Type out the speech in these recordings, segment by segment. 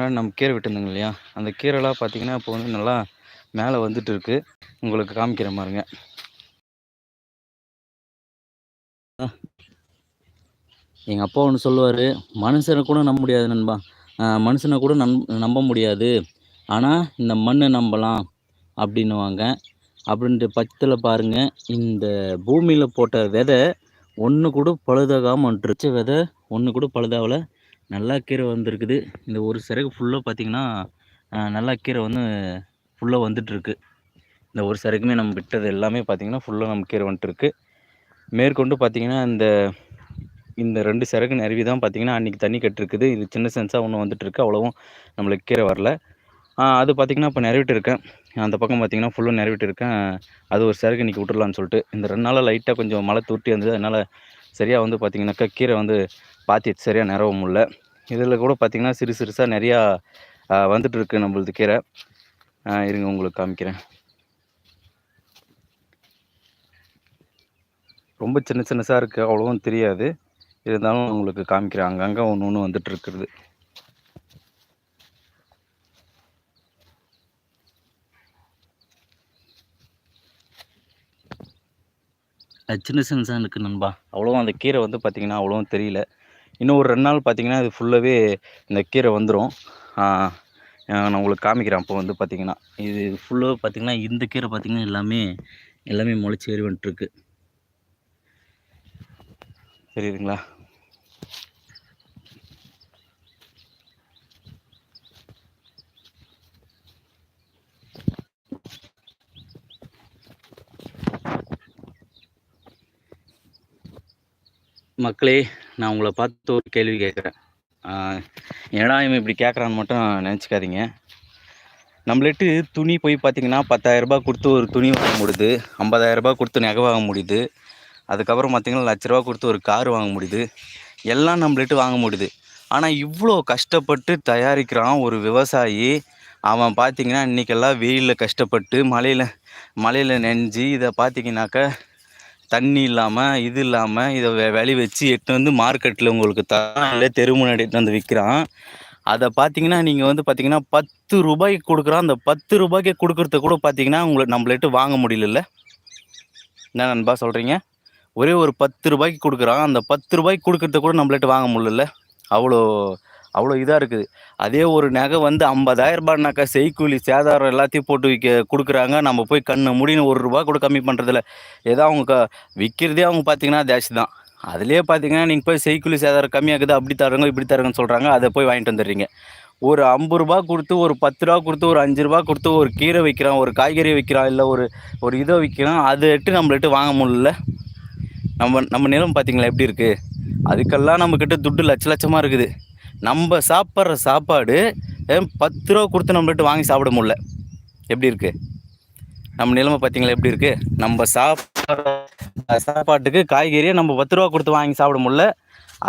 முன்னாடி நம்ம கீரை விட்டுருந்தோங்க இல்லையா அந்த கீரைலாம் பார்த்திங்கன்னா இப்போ வந்து நல்லா மேலே வந்துட்டு இருக்கு உங்களுக்கு காமிக்கிற மாதிரிங்க எங்கள் அப்பா ஒன்று சொல்லுவார் மனுஷனை கூட நம்ப முடியாது நண்பா. மனுஷனை கூட நம் நம்ப முடியாது. ஆனால் இந்த மண்ணை நம்பலாம் அப்படின்னுவாங்க. அப்படின்ட்டு பச்சத்தில் பாருங்கள் இந்த பூமியில் போட்ட விதை ஒன்று கூட பழுதாகாமல் விதை ஒன்று கூட பழுதாகல. நல்லா கீரை வந்திருக்குது. இந்த ஒரு சிறகு ஃபுல்லாக பார்த்தீங்கன்னா நல்லா கீரை வந்து ஃபுல்லாக வந்துட்டுருக்கு. இந்த ஒரு சிறகுமே நம்ம விட்டது எல்லாமே பார்த்தீங்கன்னா ஃபுல்லாக நம்ம கீரை வந்துட்டுருக்கு. மேற்கொண்டு பார்த்திங்கன்னா இந்த இந்த ரெண்டு சிறகு நிறவி தான் பார்த்தீங்கன்னா அன்றைக்கி தண்ணி கட்டிருக்குது. இது சின்ன சென்ஸாக ஒன்று வந்துட்டுருக்கு. அவ்வளோவும் நம்மளுக்கு கீரை வரல. அது பார்த்தீங்கன்னா இப்போ நிறவிட்டு இருக்கேன் அந்த பக்கம் பார்த்திங்கன்னா ஃபுல்லாக நிறவிட்டு இருக்கேன் அது ஒரு சிறகு இன்றைக்கி விட்டுடலான்னு சொல்லிட்டு. இந்த ரெண்டு நாளாக லைட்டாக கொஞ்சம் மழை தூட்டி வந்தது. அதனால் சரியாக வந்து பார்த்தீங்கன்னாக்கா கீரை வந்து பார்த்துட்டு சரியாக நிறவ முடியல. இதில் கூட பார்த்திங்கன்னா சிறு சிறுசாக நிறையா வந்துட்டுருக்கு நம்மளது கீரை. இருங்க உங்களுக்கு காமிக்கிறேன். ரொம்ப சின்ன சின்னசாக இருக்குது அவ்வளோவும் தெரியாது. இருந்தாலும் உங்களுக்கு காமிக்கிறேன். அங்கங்கே ஒன்று ஒன்று வந்துட்டு இருக்கிறது சின்ன சின்னசாக இருக்குது நண்பா. அவ்வளோவும் அந்த கீரை வந்து பார்த்திங்கன்னா அவ்வளோவும் தெரியல. இன்னும் ஒரு ரெண்டு நாள் பார்த்தீங்கன்னா இது ஃபுல்லாகவே இந்த கீரை வந்துடும் நான் உங்களுக்கு காமிக்கிறேன். அப்போ வந்து பார்த்திங்கன்னா இது ஃபுல்லாக பார்த்திங்கன்னா இந்த கீரை பார்த்திங்கன்னா எல்லாமே எல்லாமே முளைச்சி ஏறி வந்துட்டுருக்கு தெரியுதுங்களா? மக்களே நான் உங்களை பார்த்து ஒரு கேள்வி கேட்குறேன். ஏடா இவன் இப்படி கேட்குறான்னு மட்டும் நினச்சிக்காதீங்க. நம்மளிட்டு துணி போய் பார்த்தீங்கன்னா பத்தாயிரரூபா கொடுத்து ஒரு துணி வாங்க முடியுது. ஐம்பதாயிரரூபா கொடுத்து நகை வாங்க முடியுது. அதுக்கப்புறம் பார்த்தீங்கன்னா லட்ச ரூபா கொடுத்து ஒரு கார் வாங்க முடியுது. எல்லாம் நம்மளிட்டு வாங்க முடியுது. ஆனால் இவ்வளோ கஷ்டப்பட்டு தயாரிக்கிறான் ஒரு விவசாயி. அவன் பார்த்தீங்கன்னா இன்றைக்கெல்லாம் வெயிலில் கஷ்டப்பட்டு மழையில் மழையில் நெஞ்சு இதை பார்த்தீங்கன்னாக்கா தண்ணி இல்லாமல் இது இல்லாமல் இதை வெ விளை வச்சு எட்டு வந்து மார்க்கெட்டில் உங்களுக்கு தரான். தெருமுன்னாடி தெரு முன்னாடி வந்து விற்கிறான் அதை பார்த்தீங்கன்னா நீங்கள் வந்து பார்த்தீங்கன்னா பத்து ரூபாய்க்கு கொடுக்குறான். அந்த பத்து ரூபாய்க்கு கொடுக்குறத கூட பார்த்தீங்கன்னா உங்களுக்கு நம்மளிட்டு வாங்க முடியல என்ன நண்பா சொல்கிறீங்க ஒரே ஒரு பத்து ரூபாய்க்கு கொடுக்குறான். அந்த பத்து ரூபாய்க்கு கொடுக்குறத கூட நம்மளிட்டு வாங்க முடியல அவ்வளோ அவ்வளோ இதாக இருக்குது. அதே ஒரு நகை வந்து ஐம்பதாயிரம் ரூபாய்னாக்கா செய்கூலி சேதாரம் எல்லாத்தையும் போட்டு விற்க கொடுக்குறாங்க. நம்ம போய் கண்ணு முடின்னு ஒரு ரூபா கூட கம்மி பண்ணுறதில்ல ஏதோ அவங்க க விற்கிறதே அவங்க பார்த்தீங்கன்னா ஜாஸ்தி தான். அதுலேயே பார்த்தீங்கன்னா நீங்கள் போய் செய்கூலி சேதாரம் கம்மியாகுது அப்படி தருங்க இப்படி தருங்கன்னு சொல்கிறாங்க அதை போய் வாங்கிட்டு வந்துடுறீங்க. ஒரு ஐம்பது ரூபா கொடுத்து ஒரு பத்து ரூபா கொடுத்து ஒரு அஞ்சு ரூபா கொடுத்து ஒரு கீரை விற்கிறான் ஒரு காய்கறி விற்கிறான் இல்லை ஒரு ஒரு இதை விற்கிறான் அதை எட்டு நம்மள்கிட்ட வாங்க முடியல. நம்ம நம்ம நிலம் பார்த்தீங்களா எப்படி இருக்குது அதுக்கெல்லாம் நம்மக்கிட்ட துட்டு லட்ச லட்சமாக இருக்குது. நம்ம சாப்பிட்ற சாப்பாடு பத்து ரூபா கொடுத்து நம்மள்ட்ட வாங்கி சாப்பிட முடியல. எப்படி இருக்குது நம்ம நிலைமை பார்த்தீங்களா எப்படி இருக்குது நம்ம சாப்பிட்ற சாப்பாட்டுக்கு காய்கறியை நம்ம பத்து ரூபா கொடுத்து வாங்கி சாப்பிட முடில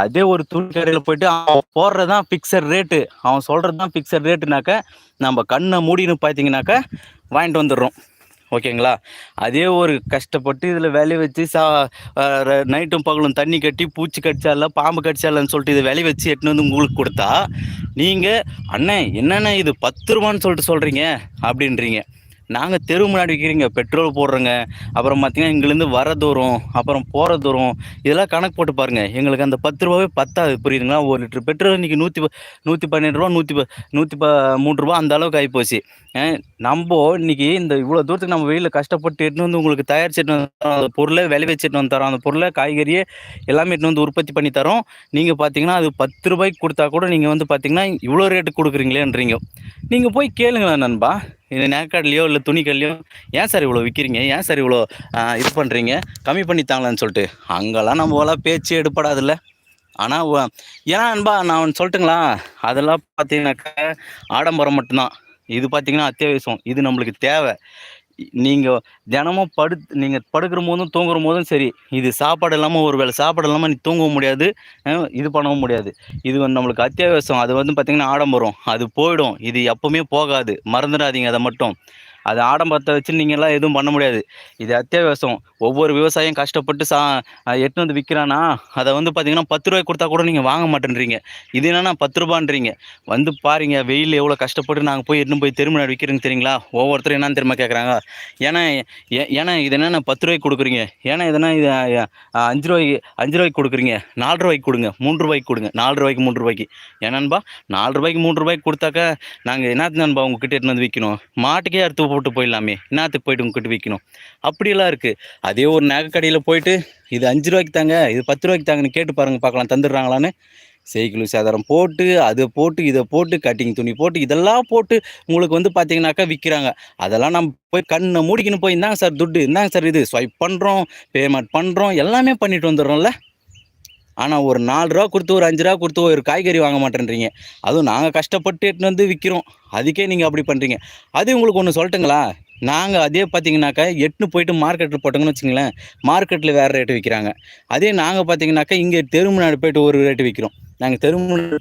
அதே ஒரு துணி கடையில் போயிட்டு அவன் போடுறது தான் ஃபிக்ஸட் ரேட்டு அவன் சொல்கிறது தான் ஃபிக்ஸட் ரேட்டுனாக்கா நம்ம கண்ணை மூடின்னு பார்த்தீங்கன்னாக்கா வாங்கிட்டு வந்துடுறோம். ஓகேங்களா? அதே ஒரு கஷ்டப்பட்டு இதில் விளைய வச்சு சா நைட்டும் பகலும் தண்ணி கட்டி பூச்சி கடிச்சால பாம்பு கடிச்சாலன்னு சொல்லிட்டு இதை விளைய வச்சு எட்டுன்னு வந்து உங்களுக்கு கொடுத்தா நீங்கள் அண்ணே என்னண்ணே இது பத்து ரூபான்னு சொல்லிட்டு சொல்கிறீங்க அப்படின்றீங்க. நாங்கள் தெரு முன்னாடி விற்கிறீங்க பெட்ரோல் போடுறோங்க அப்புறம் பார்த்தீங்கன்னா இங்கேருந்து வர தூரம் அப்புறம் போகிற தூரம் இதெல்லாம் கணக்கு போட்டு பாருங்கள் எங்களுக்கு அந்த பத்து ரூபாவே பத்தாது. புரியுதுங்களா? ஒரு லிட்டர் பெட்ரோல் இன்றைக்கி நூற்றி நூற்றி பன்னெண்டு ரூபா நூற்றி ப நூற்றி ப மூன்று ரூபா அந்த அளவுக்கு ஆகிப்போச்சு நம்ம இன்னைக்கு இந்த இவ்வளோ தூரத்துக்கு நம்ம வெயிலில் கஷ்டப்பட்டு எடுத்துன்னு வந்து உங்களுக்கு தயாரிச்சுட்டு வந்து தரோம். அந்த பொருளை விளைவிச்சு எடுத்துன்னு வந்து தரோம். அந்த பொருளை காய்கறியை எல்லாமே எடுத்துன்னு வந்து உற்பத்தி பண்ணி தரோம். நீங்கள் பார்த்தீங்கன்னா அது பத்து ரூபாய்க்கு கொடுத்தா கூட நீங்கள் வந்து பார்த்தீங்கன்னா இவ்வளோ ரேட்டு கொடுக்குறீங்களேன்றீங்க. நீங்கள் போய் கேளுங்களேன் நண்பா. இந்த நேக்காட்லேயோ இல்லை துணிக்கல்லையோ ஏன் சார் இவ்வளோ விற்கிறீங்க ஏன் சார் இவ்வளோ இது பண்ணுறீங்க கம்மி பண்ணி தாங்களான்னு சொல்லிட்டு. அங்கெல்லாம் நம்மளாம் பேச்சு எடுப்படாதுல்ல ஆனால் ஏன்னா அன்பா நான் ஒன்று சொல்லட்டுங்களா அதெல்லாம் பார்த்தீங்கன்னாக்கா ஆடம்பரம் மட்டும்தான். இது பார்த்தீங்கன்னா அத்தியாவசியம். இது நம்மளுக்கு தேவை. நீங்கள் தினமும் படு நீங்கள் படுக்கிற போதும் தூங்குற போதும் சரி இது சாப்பாடு இல்லாமல் ஒரு வேளை சாப்பாடு இல்லாமல் நீ தூங்கவும் முடியாது இது பண்ணவும் முடியாது. இது வந்து நம்மளுக்கு அத்தியாவசியம். அது வந்து பார்த்திங்கன்னா ஆடம்பரம். அது போயிடும். இது எப்பவுமே போகாது. மறந்துடாதீங்க அதை மட்டும். அது ஆடம்பரத்தை வச்சு நீங்கள்லாம் எதுவும் பண்ண முடியாது. இது அத்தியாவசியம். ஒவ்வொரு விவசாயம் கஷ்டப்பட்டு சா எட்டு வந்து விற்கிறானா அதை வந்து பார்த்தீங்கன்னா பத்து ரூபாய் கொடுத்தா கூட நீங்கள் வாங்க மாட்டேன்றீங்க. இது என்னன்னா பத்து ரூபான்றீங்க. வந்து பாருங்க வெயில் எவ்வளோ கஷ்டப்பட்டு நாங்கள் போய் எட்டுன்னு போய் திரும்ப விற்கிறேன்னு தெரியுங்களா? ஒவ்வொருத்தரும் என்னன்னு திரும்ப கேட்குறாங்க ஏன்னா ஏ- ஏன்னா இது என்னென்ன பத்து ரூபாய்க்கு கொடுக்குறீங்க. ஏன்னா இதெல்லாம் இது அஞ்சு ரூபாய்க்கு அஞ்சு ரூபாய்க்கு கொடுக்குறீங்க. நாலு ரூபாய்க்கு கொடுங்க. மூன்று ரூபாய்க்கு கொடுங்க. நாலு ரூபாய்க்கு மூன்று ரூபாய்க்கு. ஏன்னான்பா நாலு ரூபாய்க்கு மூன்று ரூபாய்க்கு கொடுத்தாக்கா நாங்கள் என்னத்து நண்பா உங்ககிட்ட எடுத்துன்னு வந்து விற்கணும் மாட்டுக்கே அறுத்து போட்டு போயிடலாமே. என்னத்துக்கு போயிட்டு உங்ககிட்ட விற்கணும் அப்படியெல்லாம் இருக்குது அதே ஒரு நகைக்கடையில் போயிட்டு இது அஞ்சு ரூபாய்க்கு தாங்க இது பத்து ரூபாய்க்கு தாங்கன்னு கேட்டு பாருங்க பார்க்கலாம் தந்துடுறாங்களான்னு. செய்குழு சேதாரம் போட்டு அதை போட்டு இதை போட்டு கட்டிங் துணி போட்டு இதெல்லாம் போட்டு உங்களுக்கு வந்து பார்த்தீங்கன்னாக்கா விற்கிறாங்க அதெல்லாம் நம்ம போய் கண்ணை மூடிக்கின்னு போய் இந்தாங்க சார் துட்டு இந்தாங்க சார் இது ஸ்வைப் பண்ணுறோம் பேமெண்ட் பண்ணுறோம் எல்லாமே பண்ணிட்டு வந்துடுறோம்ல. ஆனால் ஒரு நாலு ரூபா கொடுத்து ஒரு அஞ்சு ரூபா கொடுத்து ஒரு காய்கறி வாங்க மாட்டேன்றீங்க. அதுவும் நாங்கள் கஷ்டப்பட்டு எடுத்துன்னு வந்து விற்கிறோம் அதுக்கே நீங்கள் அப்படி பண்ணுறீங்க அது உங்களுக்கு ஒன்று சொல்லட்டுங்களா? நாங்கள் அதே பார்த்தீங்கன்னாக்கா எட்டுன்னு போயிட்டு மார்க்கெட்டில் போட்டோங்கன்னு வச்சுங்களேன் மார்க்கெட்டில் வேறு ரேட்டு விற்கிறாங்க அதே நாங்கள் பார்த்தீங்கன்னாக்கா இங்கே தெருமுனாடு போயிட்டு ஒரு ரேட்டு விற்கிறோம் நாங்கள் தெருமுநாடு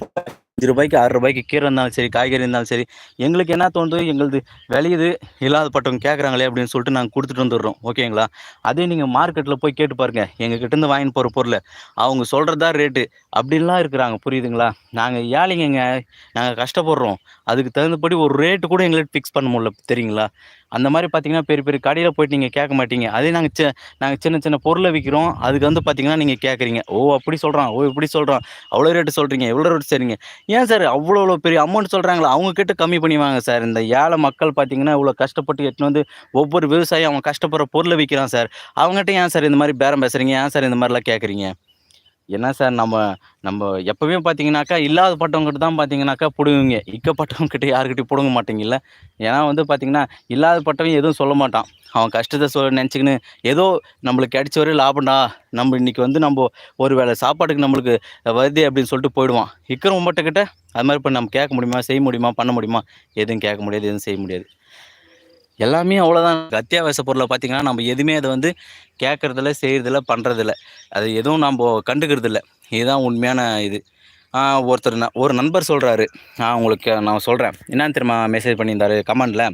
அஞ்சு ரூபாய்க்கு ஆறு ரூபாய்க்கு கீரை இருந்தாலும் சரி காய்கறி இருந்தாலும் சரி எங்களுக்கு என்ன தோணுது எங்களுது விளையுது இல்லாதப்பட்டவங்க கேட்குறாங்களே அப்படின்னு சொல்லிட்டு நாங்கள் கொடுத்துட்டு வந்துடுறோம். ஓகேங்களா அதே நீங்கள் மார்க்கெட்டில் போய் கேட்டு பாருங்கள் எங்கள் கிட்டேருந்து வாங்கிட்டு போகிற பொருளை. அவங்க சொல்கிறதா ரேட்டு அப்படின்லாம் இருக்கிறாங்க. புரியுதுங்களா? நாங்கள் ஏழைங்கங்க நாங்கள் கஷ்டப்படுறோம். அதுக்கு தகுந்தபடி ஒரு ரேட்டு கூட எங்களுக்கு ஃபிக்ஸ் பண்ண முடியல. தெரியுங்களா? அந்த மாதிரி பார்த்தீங்கன்னா பெரிய பெரிய கடையில் போயிட்டு நீங்கள் கேட்க மாட்டீங்க. அதே நாங்கள் சி நாங்கள் சின்ன சின்ன பொருளை விற்கிறோம் அதுக்கு வந்து பார்த்தீங்கன்னா நீங்கள் கேட்குறீங்க ஓ அப்படி சொல்கிறான் ஓ இப்படி சொல்கிறான் அவ்வளோ ரேட்டு சொல்கிறீங்க எவ்வளோ ரேட்டு சரிங்க. ஏன் சார் அவ்வளோ அவ்வளோ பெரிய அமௌண்ட் சொல்கிறாங்களா அவங்கக்கிட்ட கம்மி பண்ணி வாங்க சார். இந்த ஏழை மக்கள் பார்த்தீங்கன்னா இவ்வளோ கஷ்டப்பட்டு எடுத்துன்னு வந்து ஒவ்வொரு விவசாயி அவன் கஷ்டப்படுற பொருளை விற்கிறான் சார். அவங்ககிட்ட ஏன் சார் இந்த மாதிரி பேரம் பேசுகிறீங்க ஏன் சார் இந்த மாதிரிலாம் கேட்குறீங்க என்ன சார் நம்ம நம்ம எப்பவுமே பார்த்தீங்கன்னாக்கா இல்லாதப்பட்டவங்ககிட்ட தான் பார்த்தீங்கன்னாக்கா பிடுங்குங்க இக்கப்பட்டவங்ககிட்ட யாருக்கிட்டையும் பிடுங்க மாட்டீங்கல்ல. ஏன்னா வந்து பார்த்தீங்கன்னா இல்லாத பட்டவன் எதுவும் சொல்ல மாட்டான். அவன் கஷ்டத்தை சொல்ல நினச்சிக்கின்னு ஏதோ நம்மளுக்கு கிடைச்ச வரையும் லாபம்டா நம்ம இன்றைக்கி வந்து நம்ம ஒரு வேளை சாப்பாட்டுக்கு நம்மளுக்கு வருது அப்படின்னு சொல்லிட்டு போயிடுவான். இக்கிறவங்க மட்டும் கிட்டே அது மாதிரி இப்போ நம்ம கேட்க முடியுமா செய்ய முடியுமா பண்ண முடியுமா? எதுவும் கேட்க முடியாது எதுவும் செய்ய முடியாது. எல்லாமே அவ்வளோதான் அத்தியாவசிய பொருளை பார்த்தீங்கன்னா நம்ம எதுவுமே அதை வந்து கேட்குறதில்ல செய்கிறதில்ல பண்ணுறதில்ல அது எதுவும் நம்ம கண்டுக்கிறதில்ல. இதுதான் உண்மையான இது. ஒருத்தர் நான் ஒரு நண்பர் சொல்கிறாரு நான் உங்களுக்கு நான் சொல்கிறேன் என்னன்னு தெரியுமா? மெசேஜ் பண்ணியிருந்தாரு கமெண்டில்.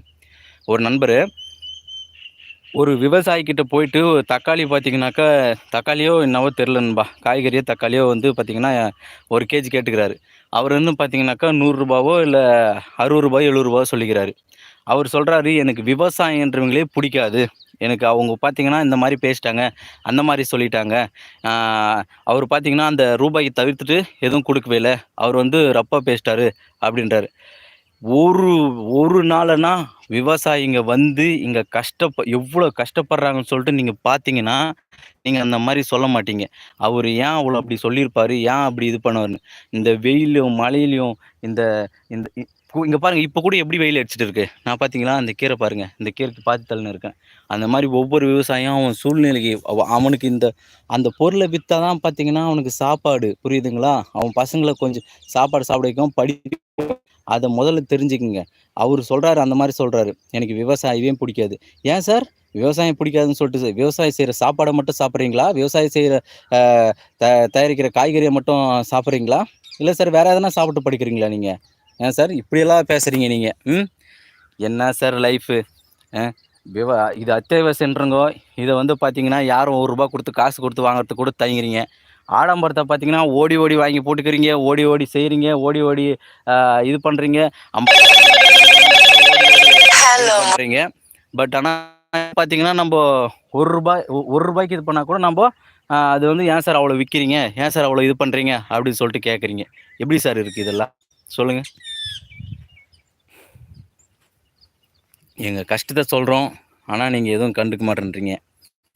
ஒரு நண்பர் ஒரு விவசாயிக்கிட்ட போயிட்டு ஒரு தக்காளி பார்த்தீங்கன்னாக்கா தக்காளியோ என்னவோ தெரிலன்பா காய்கறியோ தக்காளியோ வந்து பார்த்தீங்கன்னா ஒரு கேஜி கேட்டுக்கிறாரு. அவர் வந்து பார்த்தீங்கன்னாக்கா நூறுரூபாவோ இல்லை அறுபது ரூபாயோ எழுபது ரூபாவோ சொல்லிக்கிறாரு. அவர் சொல்கிறாரு எனக்கு விவசாயன்றவங்களே பிடிக்காது. எனக்கு அவங்க பார்த்தீங்கன்னா இந்த மாதிரி பேசிட்டாங்க அந்த மாதிரி சொல்லிட்டாங்க. அவர் பார்த்தீங்கன்னா அந்த ரூபாய்க்கு தவிர்த்துட்டு எதுவும் கொடுக்கவே இல்லை. அவர் வந்து ரப்பா பேசிட்டாரு அப்படின்றாரு. ஒரு ஒரு நாளனா விவசாயிங்க வந்து இங்கே கஷ்டப்ப எவ்வளோ கஷ்டப்படுறாங்கன்னு சொல்லிட்டு நீங்கள் பார்த்தீங்கன்னா நீங்கள் அந்த மாதிரி சொல்ல மாட்டீங்க. அவர் ஏன் அவ்வளோ அப்படி சொல்லியிருப்பாரு? ஏன் அப்படி இது பண்ணுவாருன்னு? இந்த வெயிலையும் மழையிலையும் இந்த இந்த இங்கே பாருங்கள் இப்போ கூட எப்படி வெயில் அடிச்சிட்டு இருக்கு? நான் பார்த்தீங்களா அந்த கீரை பாருங்கள் இந்த கீரைக்கு பார்த்து தள்ளுன்னு இருக்கேன். அந்த மாதிரி ஒவ்வொரு விவசாயியும் அவன் சூழ்நிலைக்கு அவ- அவனுக்கு இந்த அந்த பொருளை விற்றா தான் பார்த்தீங்கன்னா அவனுக்கு சாப்பாடு. புரியுதுங்களா? அவன் பசங்களை கொஞ்சம் சாப்பாடு சாப்பிட வைக்கும் படி அதை முதல்ல தெரிஞ்சுக்குங்க. அவர் சொல்கிறாரு அந்த மாதிரி சொல்கிறாரு எனக்கு விவசாயமே பிடிக்காது. ஏன் சார்? விவசாயம் பிடிக்காதுன்னு சொல்லிட்டு விவசாயம் செய்கிற சாப்பாடை மட்டும் சாப்பிட்றீங்களா? விவசாயம் செய்கிற த தயாரிக்கிற காய்கறியை மட்டும் சாப்பிட்றீங்களா? இல்லை சார் வேறு எதனா சாப்பிட்டு படிக்கிறீங்களா நீங்கள் ஏன் சார்? இப்படியெல்லாம் பேசுகிறீங்க நீங்கள் ம்? என்ன சார் லைஃபு விவ இது அத்தியாவசியன்றங்கோ இதை வந்து பார்த்தீங்கன்னா யாரும் ஒரு ரூபா கொடுத்து காசு கொடுத்து வாங்குறதுக்கு கூட தயங்குறீங்க. ஆடம்பரத்தை பார்த்தீங்கன்னா ஓடி ஓடி வாங்கி போட்டுக்கிறீங்க ஓடி ஓடி செய்கிறீங்க ஓடி ஓடி இது பண்ணுறீங்க பண்ணுறீங்க பட் ஆனால் பார்த்தீங்கன்னா நம்ம ஒரு ரூபாய் ஒரு ரூபாய்க்கு இது பண்ணால் கூட நம்ம அது வந்து ஏன் சார் அவ்வளோ விற்கிறீங்க ஏன் சார் அவ்வளோ இது பண்ணுறீங்க அப்படின்னு சொல்லிட்டு கேட்குறீங்க எப்படி சார் இருக்குது இதெல்லாம்? சொல்லுங்கள் எங்கள் கஷ்டத்தை சொல்கிறோம் ஆனால் நீங்கள் எதுவும் கண்டுக்க மாட்டேன்றீங்க.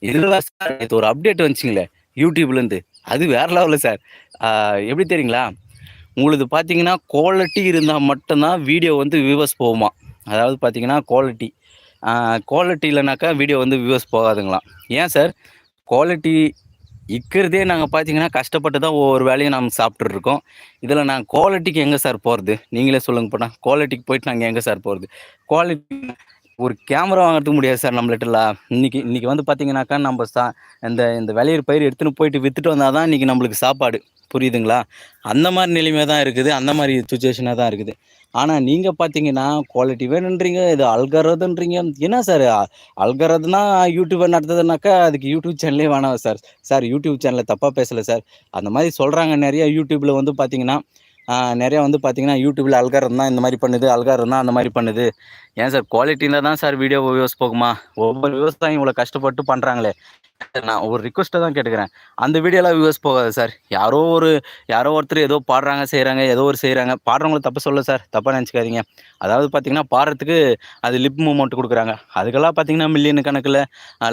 இல்லை சார் இது ஒரு அப்டேட் வந்துச்சிங்களே யூடியூப்லேருந்து அது வேறு லெவலில் சார். எப்படி தெரியுங்களா? உங்களுக்கு பார்த்தீங்கன்னா குவாலிட்டி இருந்தால் மட்டும்தான் வீடியோ வந்து வியூவர்ஸ் போகுமா? அதாவது பார்த்தீங்கன்னா குவாலிட்டி குவாலிட்டி இல்லைனாக்கா வீடியோ வந்து வியூவர்ஸ் போகாதுங்களாம். ஏன் சார்? குவாலிட்டி இருக்கிறதே நாங்கள் பார்த்தீங்கன்னா கஷ்டப்பட்டு தான் ஒவ்வொரு வேலையும் நாம் சாப்பிட்ருக்கோம் இதில் நான் குவாலிட்டிக்கு எங்கே சார் போகிறது நீங்களே சொல்லுங்க போனால் குவாலிட்டிக்கு போயிட்டு நாங்கள் எங்கே சார் போகிறது குவாலிட்டி ஒரு கேமரா வாங்குறதுக்கு முடியாது சார் நம்மள்ட்டலாம் இன்றைக்கி இன்றைக்கி வந்து பார்த்தீங்கன்னாக்கா நம்ம சா இந்த இந்த விளையிற பயிர் எடுத்துன்னு போயிட்டு விற்றுட்டு வந்தால் தான் இன்றைக்கி நம்மளுக்கு சாப்பாடு. புரியுதுங்களா? அந்த மாதிரி நிலைமை தான் இருக்குது. அந்த மாதிரி சுச்சுவேஷனாக தான் இருக்குது. ஆனால் நீங்கள் பார்த்தீங்கன்னா குவாலிட்டி வேணுன்றீங்க இது அல்கரதுன்றீங்க. என்ன சார் அல்கரதுனா யூடியூபை நடத்துதுனாக்கா அதுக்கு யூடியூப் சேனலே வேணாம் சார். சார் யூடியூப் சேனலில் தப்பாக பேசலை சார். அந்த மாதிரி சொல்கிறாங்க நிறையா யூடியூப்பில் வந்து பார்த்தீங்கன்னா நிறையா வந்து பார்த்தீங்கன்னா யூடியூப்பில் அல்காரம் தான் இந்த மாதிரி பண்ணுது அல்காரம் தான் அந்த மாதிரி பண்ணுது. ஏன் சார் குவாலிட்டியில் தான் சார் வீடியோ வியூஸ் போகுமா? ஒவ்வொரு விவசாயம் இவ்வளோ கஷ்டப்பட்டு பண்ணுறாங்களே நான் ஒரு ரிக்வஸ்ட்டை தான் கேட்டுக்கிறேன். அந்த வீடியோலாம் வியூவர்ஸ் போகாது சார் யாரோ ஒரு யாரோ ஒருத்தர் ஏதோ பாடுறாங்க செய்கிறாங்க ஏதோ ஒரு செய்கிறாங்க பாடுறவங்களை தப்பு சொல்ல சார் தப்பாக நினச்சிக்காதீங்க. அதாவது பார்த்தீங்கன்னா பாடுறதுக்கு அது லிப் மூமெண்ட் கொடுக்குறாங்க. அதுக்கெல்லாம் பார்த்தீங்கன்னா மில்லியன் கணக்கில்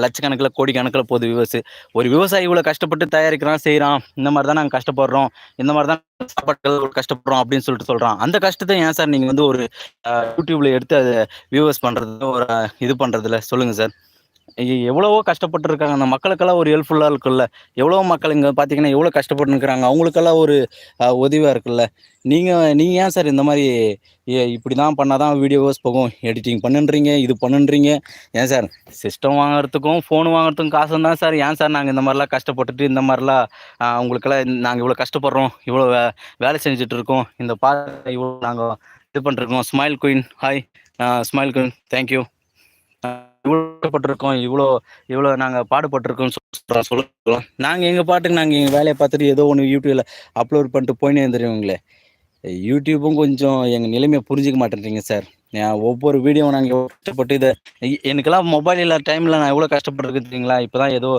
லட்சக்கணக்கில் கோடி கணக்கில் போகுது வியூவர்ஸ் ஒரு விவசாயி இவ்வளோ கஷ்டப்பட்டு தயாரிக்கிறான் செய்கிறான் இந்த மாதிரி தான் நாங்கள் கஷ்டப்படுறோம். இந்த மாதிரி தான் சாப்பாட்டுகள் கஷ்டப்படுறோம் அப்படின்னு சொல்லிட்டு சொல்கிறான் அந்த கஷ்டத்தை ஏன் சார் நீங்கள் வந்து ஒரு யூடியூப்பில் எடுத்து அதை வியூவர்ஸ் பண்ணுறது ஒரு இது பண்ணுறதுல சொல்லுங்கள் சார் எவ்வளவோ கஷ்டப்பட்டுருக்காங்க. அந்த மக்களுக்கெல்லாம் ஒரு ஹெல்ப்ஃபுல்லாக இருக்குல்ல. எவ்வளோ மக்கள் இங்கே பார்த்தீங்கன்னா எவ்வளோ கஷ்டப்பட்டுருக்குறாங்க. அவங்களுக்கெல்லாம் ஒரு உதவியாக இருக்குல்ல. நீங்கள் நீங்கள் ஏன் சார் இந்த மாதிரி இப்படி தான் பண்ணால் தான் வீடியோஸ் போகும்? எடிட்டிங் பண்ணுன்றீங்க இது பண்ணுன்றீங்க. ஏன் சார்? சிஸ்டம் வாங்குறதுக்கும் ஃபோன் வாங்குறதுக்கும் காசு தான் சார். ஏன் சார் நாங்கள் இந்த மாதிரிலாம் கஷ்டப்பட்டுட்டு இந்த மாதிரிலாம் உங்களுக்கெல்லாம் நாங்கள் இவ்வளோ கஷ்டப்படுறோம். இவ்வளோ வே வேலை செஞ்சுட்டு இருக்கோம் இந்த பா இவ்வளோ நாங்கள் இது பண்ணிருக்கோம் smile queen hi smile queen thank you கஷ்டப்பட்டிருக்கோம். இவ்வளோ இவ்வளோ நாங்கள் பாடுபட்டிருக்கோம் சொல்கிறோம் சொல்லுவோம் நாங்கள் எங்கள் பாட்டுக்கு நாங்கள் எங்கள் வேலையை பார்த்துட்டு ஏதோ ஒன்று யூடியூப்பில் அப்லோட் பண்ணிட்டு போயினே தெரியுங்களே யூடியூப்பும் கொஞ்சம் எங்கள் நிலைமையை புரிஞ்சிக்க மாட்டேன்றீங்க சார் ஒவ்வொரு வீடியோவும் நாங்கள் கஷ்டப்பட்டு இதை எனக்கெல்லாம் மொபைல் இல்லாத டைமில் நான் எவ்வளோ கஷ்டப்பட்டுருக்குறீங்களா இப்போ தான் ஏதோ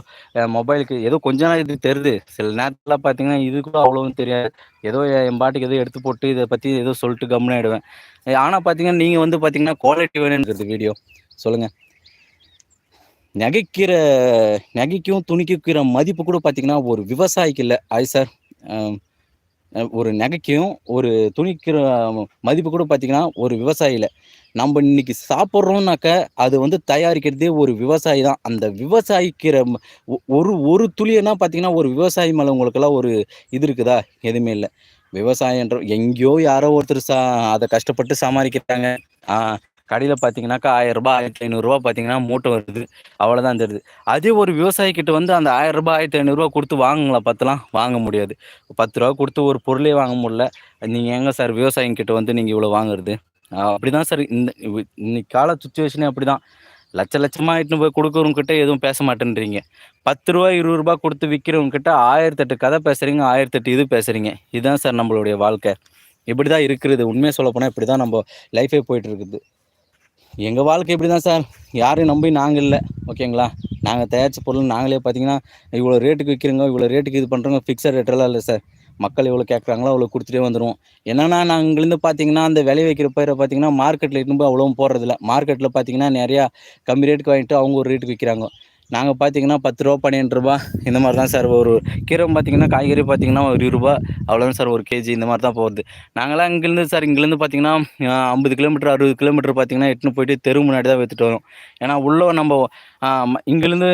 மொபைலுக்கு ஏதோ கொஞ்ச நாள் இது தெரியுது. சில நேரத்தில் பார்த்தீங்கன்னா இது கூட அவ்வளோவும் தெரியாது. ஏதோ என் பாட்டுக்கு ஏதோ எடுத்து போட்டு இதை பற்றி ஏதோ சொல்லிட்டு கம்முன்னு ஆகிடுவேன் ஆனால் பார்த்தீங்கன்னா நீங்கள் வந்து பார்த்தீங்கன்னா குவாலிட்டி வேணுன்றது வீடியோ சொல்லுங்கள் நகைக்கிற நகைக்கும் துணிக்கிற மதிப்பு கூட பார்த்தீங்கன்னா ஒரு விவசாயிக்கு இல்லை. அது சார் ஒரு நகைக்கும் ஒரு துணிக்கிற மதிப்பு கூட பார்த்தீங்கன்னா ஒரு விவசாயியில் நம்ம இன்னைக்கு சாப்பிட்றோம்னாக்க அது வந்து தயாரிக்கிறதே ஒரு விவசாயி தான். அந்த விவசாயிக்கிற ஒரு ஒரு துளியனா பார்த்தீங்கன்னா ஒரு விவசாயி மேலே உங்களுக்கெல்லாம் ஒரு இது இருக்குதா? எதுவுமே இல்லை. விவசாயன்ற எங்கேயோ யாரோ ஒருத்தர் சா அதை கஷ்டப்பட்டு சமாளிக்கிறாங்க. கடையில் பார்த்தீங்கன்னாக்கா ஆயிரரூபா ஆயிரத்தி ஐநூறுரூவா பார்த்தீங்கன்னா மூட்டை வருது. அவ்வளோதான் தருது அதே ஒரு விவசாயிக்கிட்ட வந்து அந்த ஆயிரரூபா ஆயிரத்தி ஐநூறுரூவா கொடுத்து வாங்குங்களா பத்துலாம்? வாங்க முடியாது. பத்து ரூபா கொடுத்து ஒரு பொருளே வாங்க முடியல. நீங்கள் எங்கே சார் விவசாயிங்கிட்ட வந்து நீங்கள் இவ்வளோ வாங்குறது? அப்படி தான் சார் இந்த இன்னைக்கு கால சுச்சுவேஷனே அப்படி தான் லட்ச லட்சமாக இட்டுன்னு போய் கொடுக்குறவங்கிட்ட எதுவும் பேச மாட்டேன்றீங்க. பத்து ரூபா இருபது ரூபா கொடுத்து விற்கிறவங்கிட்ட ஆயிரத்தெட்டு கதை பேசுகிறீங்க ஆயிரத்தெட்டு இது பேசுகிறீங்க இதுதான் சார் நம்மளுடைய வாழ்க்கை. இப்படி தான் இருக்கிறது. உண்மையை சொல்லப்போனால் இப்படி தான் நம்ம லைஃபே போயிட்டு இருக்குது. எங்கள் வாழ்க்கை இப்படி தான் சார். யாரையும் நம்பி நாங்கள் இல்லை. ஓகேங்களா? நாங்கள் தயாரித்த பொருள் நாங்களே பார்த்தீங்கன்னா இவ்வளோ ரேட்டுக்கு விற்கிறோங்க இவ்வளோ ரேட்டுக்கு இது பண்ணுறோங்க ஃபிக்ஸட் ரேட்டெல்லாம் இல்லை சார். மக்கள் எவ்வளோ கேட்குறாங்களோ அவ்வளோ கொடுத்துட்டே வந்துடுவோம் என்னென்னா நாங்கள் இங்கேருந்து பார்த்தீங்கன்னா அந்த விலை வைக்கிற பயிரை பார்த்தீங்கன்னா மார்க்கெட்டில் இட்டு போய் அவ்வளோவும் போடுறதில்ல. மார்க்கெட்டில் பார்த்தீங்கன்னா நிறையா கம்மி ரேட்டுக்கு வாங்கிட்டு அவங்க ஒரு ரேட்டுக்கு விற்கிறாங்க நாங்கள் பார்த்தீங்கன்னா பத்து ரூபா பன்னெண்டு ரூபா இந்த மாதிரி தான் சார். ஒரு கீரை பார்த்தீங்கன்னா காய்கறி பார்த்தீங்கன்னா ஒரு ரூபா அவ்வளோதான் சார் ஒரு கேஜி இந்த மாதிரி தான் போகுது. நாங்களாம் இங்கேருந்து சார் இங்கேருந்து பார்த்தீங்கன்னா ஐம்பது கிலோமீட்டர் அறுபது கிலோமீட்டர் பார்த்தீங்கன்னா எட்டுன்னு போயிட்டு தெரு முன்னாடி தான் விற்றுட்டு வரோம். ஏன்னா உள்ளே நம்ம இங்கேருந்து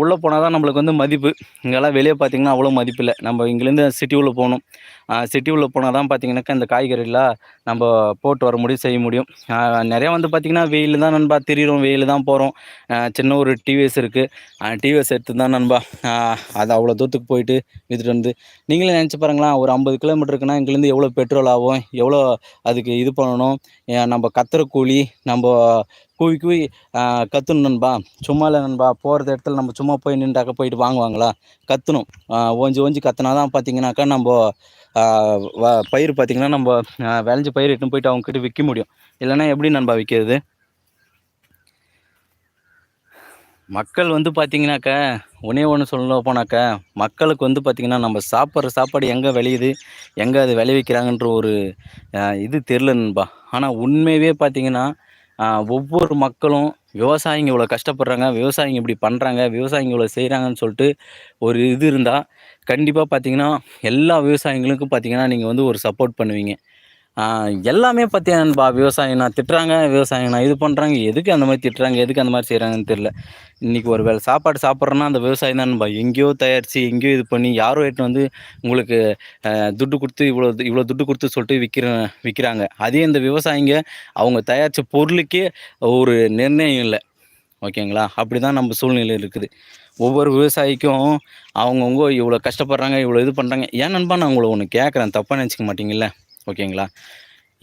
உள்ளே போனால் தான் நம்மளுக்கு வந்து மதிப்பு. இங்கெல்லாம் வெளியே பார்த்தீங்கன்னா அவ்வளோ மதிப்பு இல்லை. நம்ம இங்கேருந்து சிட்டி உள்ளே போகணும். சிட்டி உள்ளே போனால் தான் பார்த்தீங்கன்னாக்கா இந்த காய்கறிலாம் நம்ம போட்டு வர முடியும் செய்ய முடியும். நிறையா வந்து பார்த்திங்கன்னா வெயில் தான் நண்பா தெரியும் வெயில் தான் போகிறோம் சின்ன ஒரு டிவிஎஸ் இருக்குது டிவிஎஸ் எடுத்து தான் நண்பா அது அவ்வளோ தூரத்துக்கு போயிட்டு விற்றுட்டு வந்து நீங்களே நினச்சி பாருங்களேன் ஒரு ஐம்பது கிலோமீட்டருக்குன்னா இங்கேருந்து எவ்வளோ பெட்ரோல் ஆகும் எவ்வளோ அதுக்கு இது பண்ணணும். நம்ம கத்துற கூலி நம்ம குவி குவி கத்துணும் நண்பா. சும்மா இல்லை நண்பா போகிறது இடத்துல நம்ம சும்மா போய் நின்றாக்க போயிட்டு வாங்குவாங்களா? கத்தணும். ஓஞ்சி ஓஞ்சி கத்தினா தான் பார்த்தீங்கன்னாக்கா நம்ம பயிர் பார்த்திங்கன்னா நம்ம விளைஞ்சி பயிர் இட்டுன்னு போயிட்டு அவங்கக்கிட்ட விற்க முடியும். இல்லைன்னா எப்படி நண்பா விற்கிறது மக்கள் வந்து பார்த்தீங்கன்னாக்கா ஒன்றே ஒன்று சொல்ல போனாக்க மக்களுக்கு வந்து பார்த்திங்கன்னா நம்ம சாப்பிட்ற சாப்பாடு எங்கே விளையுது? எங்கே அது விளைவிக்கிறாங்கன்ற ஒரு இது தெரில நண்பா. ஆனால் உண்மையவே பார்த்திங்கன்னா ஒவ்வொரு மக்களும் விவசாயிங்க இவ்வளோ கஷ்டப்படுறாங்க விவசாயிங்க இப்படி பண்ணுறாங்க விவசாயிங்க இவ்வளோ செய்கிறாங்கன்னு சொல்லிட்டு ஒரு இது இருந்தால் கண்டிப்பாக பார்த்தீங்கன்னா எல்லா விவசாயிங்களுக்கும் பார்த்தீங்கன்னா நீங்கள் வந்து ஒரு சப்போர்ட் பண்ணுவீங்க. எல்லாமே பார்த்தீங்கன்னா விவசாயம் திட்டுறாங்க விவசாயம் இது பண்ணுறாங்க எதுக்கு அந்த மாதிரி திட்டுறாங்க எதுக்கு அந்த மாதிரி செய்கிறாங்கன்னு தெரில இன்றைக்கி ஒரு வேலை சாப்பாடு சாப்பிட்றோன்னா அந்த விவசாயம் தான்பா எங்கேயோ தயாரித்து எங்கேயோ இது பண்ணி யாரோ எட்டு வந்து உங்களுக்கு துட்டு கொடுத்து இவ்வளோ இவ்வளோ துட்டு கொடுத்து சொல்லிட்டு விற்கிற விற்கிறாங்க அதே இந்த விவசாயிங்க அவங்க தயாரித்த பொருளுக்கே ஒரு நிர்ணயம் இல்லை. ஓகேங்களா? அப்படி தான் நம்ம சூழ்நிலை இருக்குது. ஒவ்வொரு விவசாயிக்கும் அவங்கவுங்க இவ்வளோ கஷ்டப்படுறாங்க இவ்வளோ இது பண்ணுறாங்க ஏன் நண்பா நான் உங்களை ஒன்று கேட்குறேன் தப்பாக நினச்சிக்க மாட்டிங்கல்ல? ஓகேங்களா?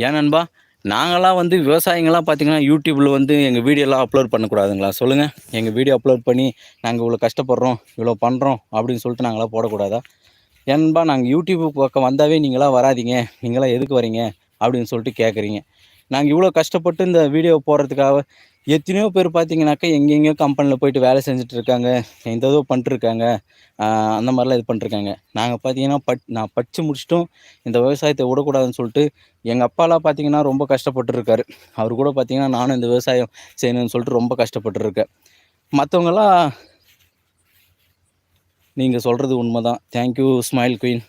ஏன் நண்பா நாங்களாம் வந்து விவசாயிங்களாம் பார்த்தீங்கன்னா யூடியூப்பில் வந்து எங்கள் வீடியோலாம் அப்லோட் பண்ணக்கூடாதுங்களா? சொல்லுங்கள் எங்கள் வீடியோ அப்லோட் பண்ணி நாங்கள் இவ்வளோ கஷ்டப்படுறோம் இவ்வளோ பண்ணுறோம் அப்படின்னு சொல்லிட்டு நாங்களாம் போடக்கூடாதா? ஏன்பா நாங்கள் யூடியூப் பக்கம் வந்தாவே நீங்களாம் வராதீங்க. நீங்களாம் எதுக்கு வரீங்க? அப்படின்னு சொல்லிட்டு கேட்குறீங்க நாங்கள் இவ்வளோ கஷ்டப்பட்டு இந்த வீடியோ போடுறதுக்காக எத்தனையோ பேர் பார்த்தீங்கன்னாக்கா எங்கெங்கேயோ கம்பெனியில் போயிட்டு வேலை செஞ்சுட்டு இருக்காங்க எந்த ஏதோ பண்ணிட்டுருக்காங்க அந்த மாதிரிலாம் இது பண்ணிருக்காங்க நாங்கள் பார்த்தீங்கன்னா பட் நான் படித்து முடிச்சிட்டும் இந்த விவசாயத்தை விடக்கூடாதுன்னு சொல்லிட்டு எங்கள் அப்பாலாம் பார்த்தீங்கன்னா ரொம்ப கஷ்டப்பட்டுருக்காரு. அவர் கூட பார்த்தீங்கன்னா நானும் இந்த விவசாயம் செய்யணும்னு சொல்லிட்டு ரொம்ப கஷ்டப்பட்டுருக்கேன். மற்றவங்களாம் நீங்கள் சொல்கிறது உண்மை தான் தேங்க்யூ ஸ்மைல் குயின்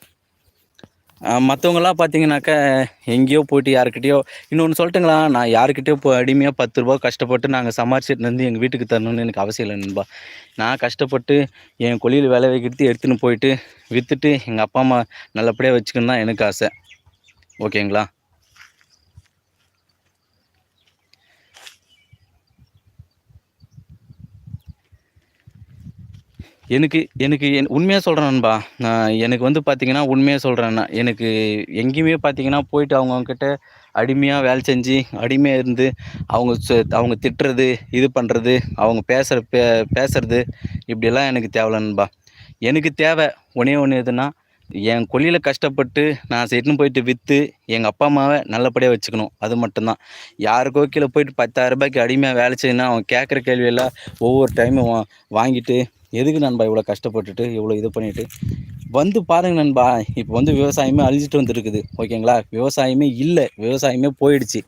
மற்றவங்களாம் பார்த்தீங்கன்னாக்கா எங்கேயோ போயிட்டு யாருக்கிட்டேயோ இன்னொன்று சொல்லட்டுங்களா நான் யாருக்கிட்டேயோ இப்போ அடிமையாக பத்து ரூபா கஷ்டப்பட்டு நாங்கள் சமாளிச்சுட்டு வந்து எங்கள் வீட்டுக்கு தரணும்னு எனக்கு அவசியம் இல்லை நண்பா. நான் கஷ்டப்பட்டு என் கொல்லியில் வேலை வைக்கிறது எடுத்துன்னு போயிட்டு விற்றுட்டு எங்கள் அப்பா அம்மா நல்லபடியாக வச்சுக்கணும் தான் எனக்கு ஆசை. ஓகேங்களா? எனக்கு எனக்கு என் உண்மையாக சொல்கிறேன் நண்பா. நான் எனக்கு வந்து பார்த்தீங்கன்னா உண்மையாக சொல்கிறேன்னா எனக்கு எங்கேயுமே பார்த்தீங்கன்னா போயிட்டு அவங்கக்கிட்ட அடிமையாக வேலை செஞ்சு அடிமையாக இருந்து அவங்க அவங்க திட்டுறது இது பண்ணுறது அவங்க பேசுகிற பே பேசுறது இப்படியெல்லாம் எனக்கு தேவை நண்பா. எனக்கு தேவை ஒன்றே ஒன்று எதுனா என் கொல்லியில் கஷ்டப்பட்டு நான் செட்டுன்னு போயிட்டு விற்று எங்கள் அப்பா அம்மாவை நல்லபடியாக வச்சுக்கணும். அது மட்டும்தான். யாருக்கோ கீழே போயிட்டு பத்தாயிரரூபாய்க்கு அடிமையாக வேலை செய்யணும் அவன் கேட்குற கேள்வியெல்லாம் ஒவ்வொரு டைமும் வா வாங்கிட்டு எதுக்கு நண்பா இவ்வளோ கஷ்டப்பட்டுட்டு இவ்வளோ இது பண்ணிட்டு? வந்து பாருங்க நண்பா இப்போ வந்து விவசாயமே அழிஞ்சிட்டு வந்துருக்குது. ஓகேங்களா? விவசாயமே இல்லை. விவசாயமே போயிடுச்சு.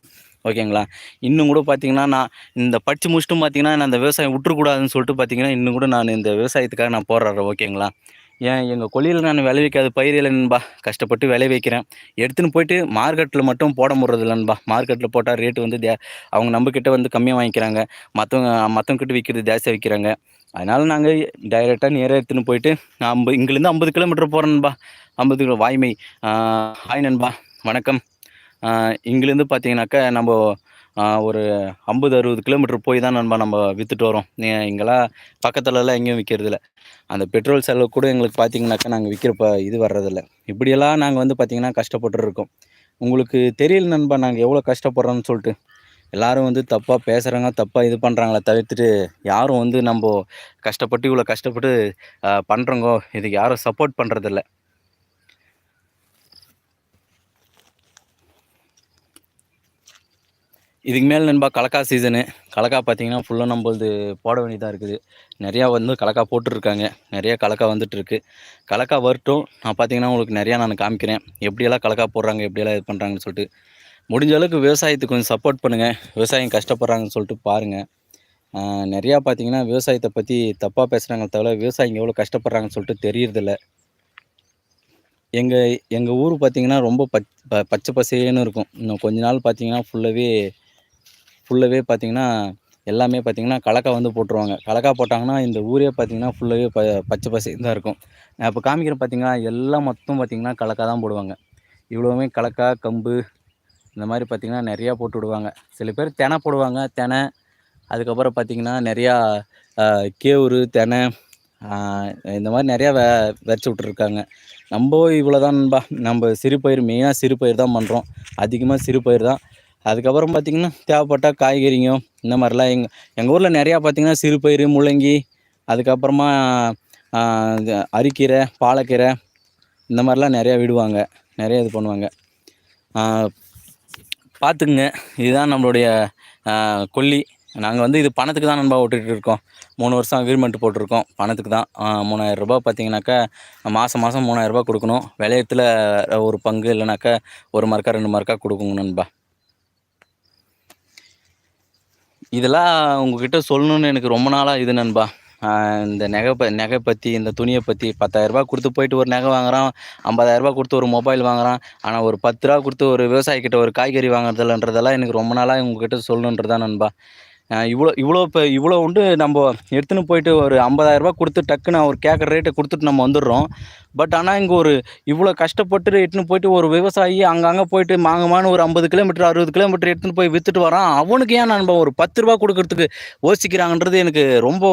ஓகேங்களா? இன்னும் கூட பார்த்தீங்கன்னா நான் இந்த படித்து முடிச்சுட்டும் பார்த்தீங்கன்னா நான் இந்த விவசாயம் விட்டுறக்கூடாதுன்னு சொல்லிட்டு பார்த்தீங்கன்னா இன்னும் கூட நான் இந்த விவசாயத்துக்காக நான் போராடுறேன். ஓகேங்களா? ஏன் எங்கள் கொல்லியில் நான் விளைவிக்காத பயிரில் நண்பா. கஷ்டப்பட்டு விளை வைக்கிறேன். எடுத்துன்னு போயிட்டு மார்க்கெட்டில் மட்டும் போட முடிறது நண்பா. மார்க்கெட்டில் போட்டால் ரேட்டு வந்து தே அவங்க நம்மக்கிட்ட வந்து கம்மியாக வாங்கிக்கிறாங்க. மற்றவங்க மற்றவங்க கிட்ட விற்கிறது ஜாஸ்தியாக விற்கிறாங்க. அதனால் நாங்கள் டைரெக்டாக நேராக எடுத்துன்னு போயிட்டு ஐம்பது இங்கேருந்து ஐம்பது கிலோமீட்டர் போகிறோம் நண்பா. ஐம்பது கிலோ வாய்மை. ஹாய் நண்பா. வணக்கம். இங்கேருந்து பார்த்தீங்கன்னாக்கா நம்ம ஒரு ஐம்பது அறுபது கிலோமீட்டர் போய் தான் நண்பா நம்ம விற்றுட்டு வரோம். இங்கெல்லாம் பக்கத்துலலாம் எங்கேயும் விற்கிறதில்ல அந்த பெட்ரோல் செலவு கூட எங்களுக்கு பார்த்தீங்கன்னாக்கா நாங்கள் விற்கிறப்ப இது வர்றதில்ல. இப்படியெல்லாம் நாங்கள் வந்து பார்த்திங்கன்னா கஷ்டப்பட்டுருக்கோம் உங்களுக்கு தெரியல நண்பா நாங்கள் எவ்வளோ கஷ்டப்படுறோன்னு சொல்லிட்டு. எல்லாரும் வந்து தப்பாக பேசுகிறாங்க தப்பாக இது பண்ணுறாங்களே தவிர்த்துட்டு யாரும் வந்து நம்ம கஷ்டப்பட்டு இவ்வளோ கஷ்டப்பட்டு பண்ணுறோங்கோ இதுக்கு யாரும் சப்போர்ட் பண்ணுறதில்ல இதுக்கு மேல் நண்பா கலக்கா சீசனு கலக்கா பார்த்தீங்கன்னா ஃபுல்லாக நம்மளது போட வேண்டியதாக இருக்குது. நிறையா வந்து கலக்கா போட்டுருக்காங்க. நிறையா கலக்கா வந்துட்டுருக்கு. கலக்கா வரட்டும். நான் பார்த்தீங்கன்னா உங்களுக்கு நிறையா நான் காமிக்கிறேன். எப்படியெல்லாம் கலக்கா போடுறாங்க எப்படியெல்லாம் இது பண்ணுறாங்கன்னு சொல்லிட்டு. முடிஞ்ச அளவுக்கு விவசாயத்துக்கு கொஞ்சம் சப்போர்ட் பண்ணுங்கள் விவசாயம் கஷ்டப்படுறாங்கன்னு சொல்லிட்டு பாருங்கள் நிறையா பார்த்தீங்கன்னா விவசாயத்தை பற்றி தப்பாக பேசுகிறாங்க தவிர விவசாயிங்க எவ்வளோ கஷ்டப்படுறாங்கன்னு சொல்லிட்டு தெரியறதில்ல. எங்கள் எங்கள் ஊர் பார்த்திங்கன்னா ரொம்ப பச் ப பச்சை பசேன்னு இருக்கும். இன்னும் கொஞ்ச நாள் பார்த்திங்கன்னா ஃபுல்லாகவே ஃபுல்லாகவே பார்த்திங்கன்னா எல்லாமே பார்த்திங்கன்னா கலக்கா வந்து போட்டுருவாங்க. கலக்கா போட்டாங்கன்னா இந்த ஊரே பார்த்திங்கன்னா ஃபுல்லாகவே ப பச்சை பசேன்னு தான் இருக்கும். நான் இப்போ காமிக்கிறேன் பார்த்திங்கன்னா எல்லாம் மொத்தம் பார்த்திங்கன்னா கலக்கா தான் போடுவாங்க. இவ்வளோவுமே கலக்கா கம்பு இந்த மாதிரி பார்த்திங்கன்னா நிறையா போட்டு விடுவாங்க. சில பேர் தெனை போடுவாங்க. தெனை அதுக்கப்புறம் பார்த்திங்கன்னா நிறையா கேவுரு தெனை இந்த மாதிரி நிறையா வெ விதைச்சி விட்ருக்காங்க நம்ம இவ்வளோ தான் நண்பா. நம்ம சிறுபயிர் மெயினாக சிறுபயிர் தான் பண்ணுறோம் அதிகமாக சிறுபயிர் தான். அதுக்கப்புறம் பார்த்திங்கன்னா தேவைப்பட்டால் காய்கறிங்க இந்த மாதிரிலாம் எங்கள் எங்கள் ஊரில் நிறையா பார்த்திங்கன்னா சிறுபயிர் முள்ளங்கி அதுக்கப்புறமா அரிக்கீரை பாலக்கீரை இந்த மாதிரிலாம் நிறையா விடுவாங்க. நிறையா இது பண்ணுவாங்க. பார்த்துக்குங்க. இதுதான் நம்மளுடைய கொல்லி. நாங்கள் வந்து இது பணத்துக்கு தான் நண்பா ஓட்டிகிட்டு இருக்கோம். மூணு வருஷம் அக்ரிமெண்ட் போட்டிருக்கோம். பணத்துக்கு தான். மூணாயிரரூபா பார்த்தீங்கன்னாக்கா மாதம் மாதம் மூணாயிரரூபா கொடுக்கணும். விளையத்தில் ஒரு பங்கு இல்லைனாக்கா ஒரு மார்க்கா ரெண்டு மார்க்கா கொடுக்குங்க நண்பா. இதெல்லாம் உங்ககிட்ட சொல்லணுன்னு எனக்கு ரொம்ப நாளாக இது நண்பா. இந்த நகை ப நகை பற்றி இந்த துணியை பற்றி பத்தாயிரரூபா கொடுத்து போயிட்டு ஒரு நகை வாங்குகிறான் ஐம்பதாயிரரூபா கொடுத்து ஒரு மொபைல் வாங்குகிறான் ஆனால் ஒரு பத்து ரூபா கொடுத்து ஒரு விவசாயிக்கிட்ட ஒரு காய்கறி வாங்குறதில்லன்றதெல்லாம் எனக்கு ரொம்ப நாளாக உங்ககிட்ட சொல்லணுன்றதான் நண்பா. இவ்வளோ இவ்வளோ இப்போ இவ்வளோ உண்டு. நம்ம எடுத்துன்னு போயிட்டு ஒரு ஐம்பதாயிரரூபா கொடுத்து டக்குன்னு அவர் கேட்குற ரேட்டை கொடுத்துட்டு நம்ம வந்துடுறோம். பட் ஆனால் இங்கே ஒரு இவ்வளோ கஷ்டப்பட்டு எடுத்துன்னு போயிட்டு ஒரு விவசாயி அங்கங்கே போயிட்டு மாங்கமான ஒரு ஐம்பது கிலோமீட்டர் அறுபது கிலோமீட்டர் எடுத்துன்னு போய் விற்றுட்டு வரான். அவனுக்கு ஏன் நண்பா ஒரு பத்து ரூபா கொடுக்கறதுக்கு யோசிக்கிறாங்கன்றது எனக்கு ரொம்ப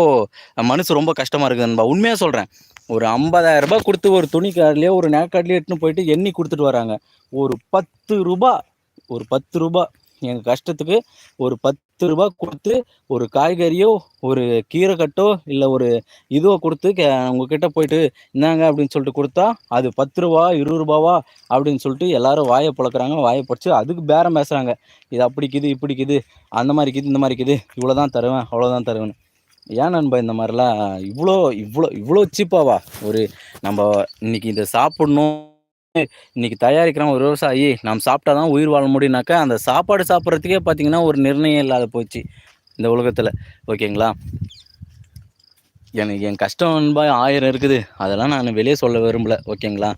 மனசு ரொம்ப கஷ்டமாக இருக்குது நண்பா. உண்மையாக சொல்கிறேன் ஒரு ஐம்பதாயிரரூபா கொடுத்து ஒரு துணி கார்ட்லேயோ ஒரு நேக்கார்ட்லேயோ எடுத்துன்னு போயிட்டு எண்ணி கொடுத்துட்டு வராங்க. ஒரு பத்து ரூபா ஒரு பத்து ரூபா எங்கள் கஷ்டத்துக்கு ஒரு பத்து பத்து ரூபா கொடுத்து ஒரு காய்கறியோ ஒரு கீரை கட்டோ இல்லை ஒரு இதுவோ கொடுத்து கே உங்ககிட்ட போயிட்டு இந்தாங்க அப்படின்னு சொல்லிட்டு கொடுத்தா அது பத்து ரூபா இருபது ரூபாவா அப்படின்னு சொல்லிட்டு எல்லாரும் வாயை பழக்கிறாங்க. வாயை பறிச்சு அதுக்கு பேரம் பேசுகிறாங்க இது அப்படிக்குது இப்படிக்குது அந்த மாதிரி இருக்குது இந்த மாதிரி இருக்குது இவ்வளோ தான் தருவேன் அவ்வளோதான் தருவேன் ஏன் நண்பா இந்த மாதிரிலாம்? இவ்வளோ இவ்வளோ இவ்வளோ சீப்பாவா ஒரு நம்ம இன்னைக்கு இதை சாப்பிட்ணும். இன்னைக்கு தயாரிக்கிறோம் ஒரு விவசாயி நாம் சாப்பிட்டா தான் உயிர் வாழ முடியும்னாக்கா அந்த சாப்பாடு சாப்பிட்றதுக்கே பார்த்தீங்கன்னா ஒரு நிர்ணயம் இல்லாத போச்சு இந்த உலகத்தில். ஓகேங்களா? எனக்கு என் கஷ்டம் நண்பா ஆயிரம் இருக்குது. அதெல்லாம் நான் வெளியே சொல்ல விரும்பல. ஓகேங்களா?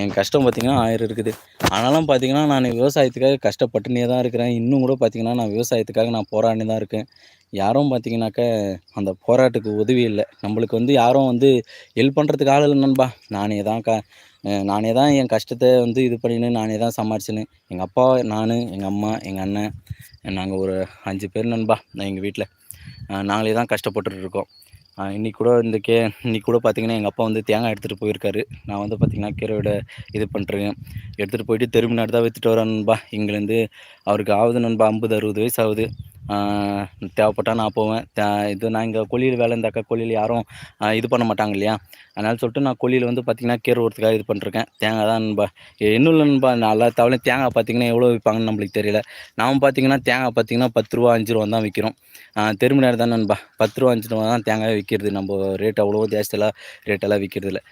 என் கஷ்டம் பார்த்திங்கன்னா ஆயிரம் இருக்குது. ஆனாலும் பார்த்திங்கன்னா நான் விவசாயத்துக்காக கஷ்டப்பட்டுனே தான் இருக்கிறேன். இன்னும் கூட பார்த்திங்கன்னா நான் விவசாயத்துக்காக நான் போராடி தான் இருக்கேன். யாரும் பார்த்திங்கனாக்கா அந்த போராட்டுக்கு உதவி இல்லை. நம்மளுக்கு வந்து யாரும் வந்து ஹெல்ப் பண்ணுறதுக்கு ஆள் இல்லை நண்பா. நானே தான் க நானே தான் என் கஷ்டத்தை வந்து இது பண்ணின்னு நானே தான் சமாளிச்சுன்னு. எங்கள் அப்பா நான் எங்கள் அம்மா எங்கள் அண்ணன் நாங்கள் ஒரு அஞ்சு பேர் நண்பா எங்கள் வீட்டில் நாங்களே தான் கஷ்டப்பட்டுட்டு இருக்கோம். இன்றைக்கி கூட இந்த கே இன்றைக்கி கூட பார்த்திங்கன்னா எங்கள் அப்பா வந்து தேங்காய் எடுத்துகிட்டு போயிருக்காரு. நான் வந்து பார்த்திங்கன்னா கீரையோட இது பண்ணுறேன் எடுத்துகிட்டு போயிட்டு திரும்பினாடு தான் விற்றுட்டு வரேன் நண்பா. இங்கேருந்து அவருக்கு ஆகுது நண்பா ஐம்பது அறுபது வயசு ஆகுது. தேவைப்பட்டால் நான் போவேன். இது நான் இங்கே கொல்லியில் வேலை இருந்தாக்கா கொல்லியில் யாரும் இது பண்ண மாட்டாங்க இல்லையா? அதனால் சொல்லிட்டு நான் கொல்லியில் வந்து பார்த்திங்கன்னா கீரை ஒருத்துக்காக இது பண்ணிருக்கேன் தேங்காய் தான் நண்பா. இன்னும் இல்லை நண்பா. எல்லா தவளையும் தேங்காய் பார்த்திங்கன்னா எவ்வளோ விற்பாங்கன்னு நம்மளுக்கு தெரியல. நாம் பார்த்திங்கன்னா தேங்காய் பார்த்திங்கன்னா பத்து ரூபா அஞ்சு ரூபா தான் விற்கிறோம் தெருமணி நேரம் தான் நண்பா. பத்து ரூபா அஞ்சு ரூபா தான் தேங்காய் விற்கிறது நம்ம ரேட் அவ்வளோ ஜாஸ்தியெல்லாம் ரேட்டெல்லாம் விற்கிறது இல்லை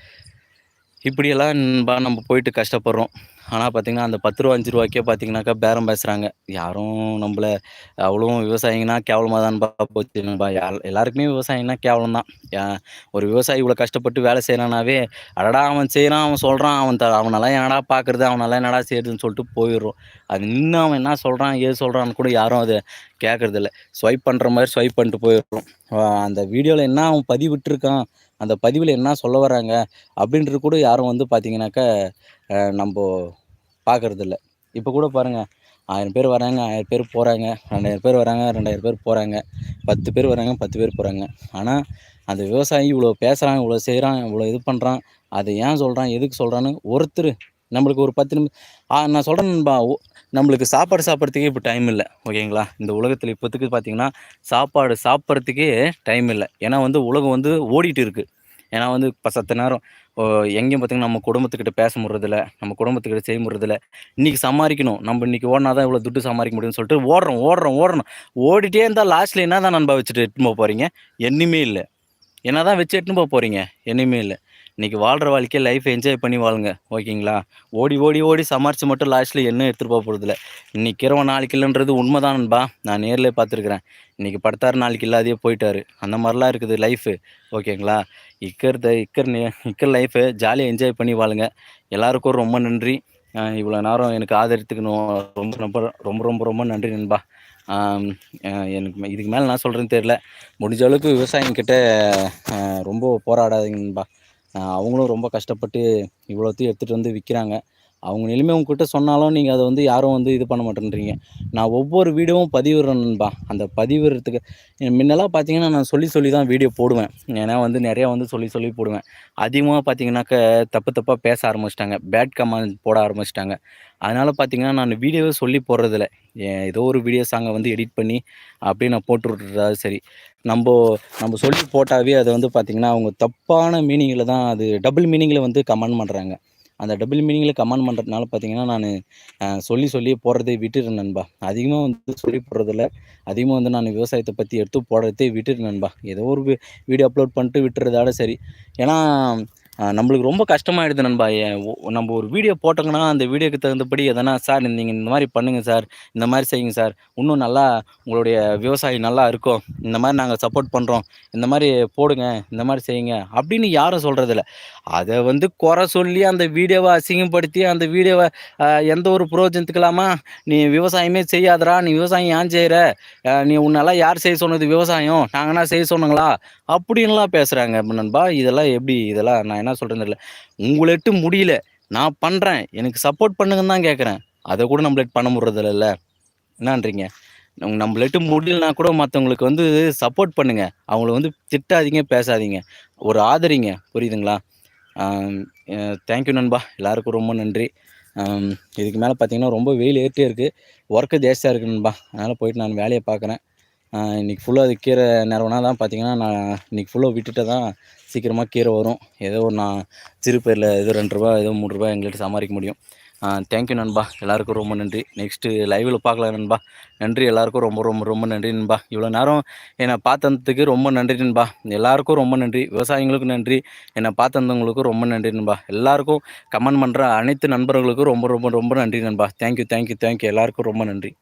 இப்படியெல்லாம் நண்பா நம்ம போயிட்டு கஷ்டப்படுறோம். ஆனால் பார்த்திங்கன்னா அந்த பத்து ரூபா அஞ்சு ரூபாய்க்கே பார்த்திங்கனாக்கா பேரம் பேசுகிறாங்க யாரும் நம்மள அவ்வளோ விவசாயிங்கன்னா கேவலமாக தான் போச்சு நண்பா. எல்லாருக்குமே விவசாயிங்கன்னா கேவலம் தான். ஒரு விவசாயி இவ்வளோ கஷ்டப்பட்டு வேலை செய்கிறானாவே அடடா அவன் செய்கிறான் அவன் சொல்கிறான் அவன் த அவனெல்லாம் என்னடா பார்க்குறது அவனெல்லாம் என்னடா செய்யுதுன்னு சொல்லிட்டு போயிடுறோம். அது இன்னும் அவன் என்ன சொல்கிறான் ஏது சொல்கிறான்னு கூட யாரும் அதை கேட்குறதில்ல ஸ்வைப் பண்ணுற மாதிரி ஸ்வைப் பண்ணிட்டு போயிடுறோம். அந்த வீடியோவில் என்ன அவன் பதிவிட்டுருக்கான் அந்த பதிவில் என்ன சொல்ல வராங்க அப்படின்றது கூட யாரும் வந்து பார்த்தீங்கன்னாக்கா நம்ம பார்க்குறதில்ல இப்போ கூட பாருங்கள் ஆயிரம் பேர் வராங்க ஆயிரம் பேர் போகிறாங்க ரெண்டாயிரம் பேர் வராங்க ரெண்டாயிரம் பேர் போகிறாங்க பத்து பேர் வராங்க பத்து பேர் போகிறாங்க ஆனால் அந்த விவசாயி இவ்வளோ பேசுகிறான் இவ்வளோ செய்கிறான் இவ்வளோ இது பண்ணுறான் அதை ஏன் சொல்கிறான் எதுக்கு சொல்கிறான்னு ஒருத்தர் நம்மளுக்கு ஒரு பத்து நிமிஷம் நான் சொல்கிறேன் நண்பா நம்மளுக்கு சாப்பாடு சாப்பிட்றதுக்கே இப்போ டைம் இல்லை ஓகேங்களா? இந்த உலகத்தில் இப்போத்துக்கு பார்த்தீங்கன்னா சாப்பாடு சாப்பிட்றதுக்கே டைம் இல்லை. ஏன்னா வந்து உலகம் வந்து ஓடிட்டு இருக்குது ஏன்னா வந்து இப்போ சத்த நேரம் எங்கேயும் பார்த்திங்கன்னா நம்ம குடும்பத்துக்கிட்ட பேச முடிறதில்ல நம்ம குடும்பத்துக்கிட்ட செய்ய முடிறதில்ல. இன்றைக்கி சமாளிக்கணும். நம்ம இன்றைக்கி ஓடினா தான் இவ்வளோ துட்டு சமாளிக்க முடியும்னு சொல்லிட்டு ஓடுறோம் ஓடுறோம் ஓடணும் ஓடிட்டே இருந்தால் லாஸ்ட்டில் என்ன தான் நண்பா வச்சுட்டு எட்டுன்னு போக போகிறீங்க என்னமே இல்லை. என்ன தான் வச்சு எட்டுன்னு போக போகிறீங்க என்னமே இல்லை. இன்றைக்கி வாழ்கிற வாழ்க்கையை லைஃப் என்ஜாய் பண்ணி வாழுங்க ஓகேங்களா? ஓடி ஓடி ஓடி சமாளித்து மட்டும் லாஸ்ட்டில் என்ன எடுத்துகிட்டு போக போகிறதில்ல இன்றைக்கி இரவு நாளைக்கு இல்லைன்றது உண்மை தான்பா நான் நேரில் பார்த்துருக்குறேன். இன்றைக்கி படுத்தார் நாளைக்கு இல்லாதையே போயிட்டார். அந்த மாதிரிலாம் இருக்குது லைஃபு ஓகேங்களா? இக்கறத இக்கர் இக்கர் லைஃபை ஜாலியாக என்ஜாய் பண்ணி வாழுங்க. எல்லாருக்கும் ரொம்ப நன்றி. இவ்வளோ நேரம் எனக்கு ஆதரித்துக்கணும். ரொம்ப ரொம்ப ரொம்ப ரொம்ப ரொம்ப நன்றி நண்பா. எனக்கு இதுக்கு மேலே நான் சொல்கிறேன்னு தெரில முடிஞ்ச அளவுக்கு விவசாயிங்கிட்ட ரொம்ப போராடாதீங்கன்பா அவங்களும் ரொம்ப கஷ்டப்பட்டு இவ்வளோத்தையும் எடுத்துகிட்டு வந்து விற்கிறாங்க அவங்க நிலைமை உங்ககிட்ட சொன்னாலும் நீங்கள் அதை வந்து யாரும் வந்து இது பண்ண மாட்டேன்றீங்க. நான் ஒவ்வொரு வீடியோவும் பதிவிடுறேன்பா அந்த பதிவிடுறதுக்கு முன்னெல்லாம் பார்த்தீங்கன்னா நான் சொல்லி சொல்லி தான் வீடியோ போடுவேன். ஏன்னா வந்து நிறையா வந்து சொல்லி சொல்லி போடுவேன். அதிகமாக பார்த்தீங்கன்னாக்க தப்பு தப்பாக பேச ஆரம்பிச்சிட்டாங்க. பேட் கமெண்ட் போட ஆரம்பிச்சிட்டாங்க. அதனால் பார்த்தீங்கன்னா நான் வீடியோவே சொல்லி போடுறதில்ல. ஏதோ ஒரு வீடியோ சாங்கை வந்து எடிட் பண்ணி அப்படியே நான் போட்டு விட்றது சரி. நம்ம நம்ம சொல்லி போட்டாவே அதை வந்து பார்த்திங்கன்னா அவங்க தப்பான மீனிங்கில் தான் அது டபுள் மீனிங்கில் வந்து கமெண்ட் பண்ணுறாங்க அந்த டபுள் மீனிங்கில் கமெண்ட் பண்ணுறதுனால பார்த்தீங்கன்னா நான் சொல்லி சொல்லி போடுறதே விட்டுறேன் நண்பா. அதிகமாக வந்து சொல்லி போடுறதில்ல. அதிகமாக வந்து நான் விவசாயத்தை பற்றி எடுத்து போடுறதே விட்டுறேன் நண்பா. ஏதோ ஒரு வீடியோ அப்லோட் பண்ணிட்டு விட்டுறதோட சரி. ஏன்னா நம்மளுக்கு ரொம்ப கஷ்டமாயிடுது நண்பா. நம்ம ஒரு வீடியோ போட்டோங்கன்னா அந்த வீடியோக்கு தகுந்தபடி எதனா சார் நீங்கள் இந்த மாதிரி பண்ணுங்கள் சார். இந்த மாதிரி செய்யுங்க சார். இன்னும் நல்லா உங்களுடைய விவசாயி நல்லா இருக்கும். இந்த மாதிரி நாங்கள் சப்போர்ட் பண்ணுறோம் இந்த மாதிரி போடுங்க. இந்த மாதிரி செய்யுங்க. அப்படின்னு யாரும் சொல்கிறதில்ல அதை வந்து குறை சொல்லி அந்த வீடியோவை அசிங்கப்படுத்தி அந்த வீடியோவை எந்த ஒரு புரோஜனத்துக்கலாமா நீ விவசாயமே செய்யாதரா நீ விவசாயம் ஏன் செய்கிற நீ உன்னெல்லாம் யார் செய்ய சொன்னது? விவசாயம். நாங்கள்னா செய்ய சொன்னங்களா? அப்படின்லாம் பேசுகிறாங்க நண்பா. இதெல்லாம் எப்படி? இதெல்லாம் நான் என்ன சொல்கிறேன்னு தெரியல. உங்கள்ட்டு முடியல. நான் பண்ணுறேன் எனக்கு சப்போர்ட் பண்ணுங்கன்னு தான் கேட்குறேன் அதை கூட நம்மளேட் பண்ண முடியறதில்ல என்னன்றீங்க? நம்மளட்டு முடியலனா கூட மற்றவங்களுக்கு வந்து சப்போர்ட் பண்ணுங்க. அவங்கள வந்து திட்டாதீங்க பேசாதீங்க. ஒரு ஆதரிங்க. புரியுதுங்களா? தேங்க்யூ நண்பா. எல்லாருக்கும் ரொம்ப நன்றி. இதுக்கு மேலே பார்த்தீங்கன்னா ரொம்ப வெயில் ஏறிட்டே இருக்குது ஒர்க்கு ஜாஸ்தியாக இருக்குது நண்பா. அதனால் போயிட்டு நான் வேலையை பார்க்குறேன் இன்றைக்கி ஃபுல்லாக அது கீரை நிறவனா தான் பார்த்தீங்கன்னா நான் இன்றைக்கி ஃபுல்லாக விட்டுட்டு தான் சீக்கிரமாக கீரை வரும். ஏதோ ஒரு நான் சிறு பேரில் ஏதோ ரெண்டு ரூபா ஏதோ மூணு ரூபாய் எங்கள்கிட்ட சமாளிக்க முடியும். தேங்க்யூ நண்பா. எல்லாருக்கும் ரொம்ப நன்றி. நெக்ஸ்ட்டு லைவில் பார்க்கலாம் நண்பா. நன்றி எல்லாருக்கும் ரொம்ப ரொம்ப ரொம்ப நன்றி நண்பா. இவ்வளோ நேரம் என்னை பார்த்ததுக்கு ரொம்ப நன்றி நண்பா. எல்லாருக்கும் ரொம்ப நன்றி. விவசாயிகளுக்கும் நன்றி. என்னை பார்த்தவங்களுக்கும் ரொம்ப நன்றி நண்பா. எல்லாருக்கும் கமெண்ட் பண்ணுற அனைத்து நண்பர்களுக்கும் ரொம்ப ரொம்ப ரொம்ப நன்றி நண்பா. தேங்க்யூ தேங்க்யூ தேங்க்யூ எல்லாருக்கும் ரொம்ப நன்றி.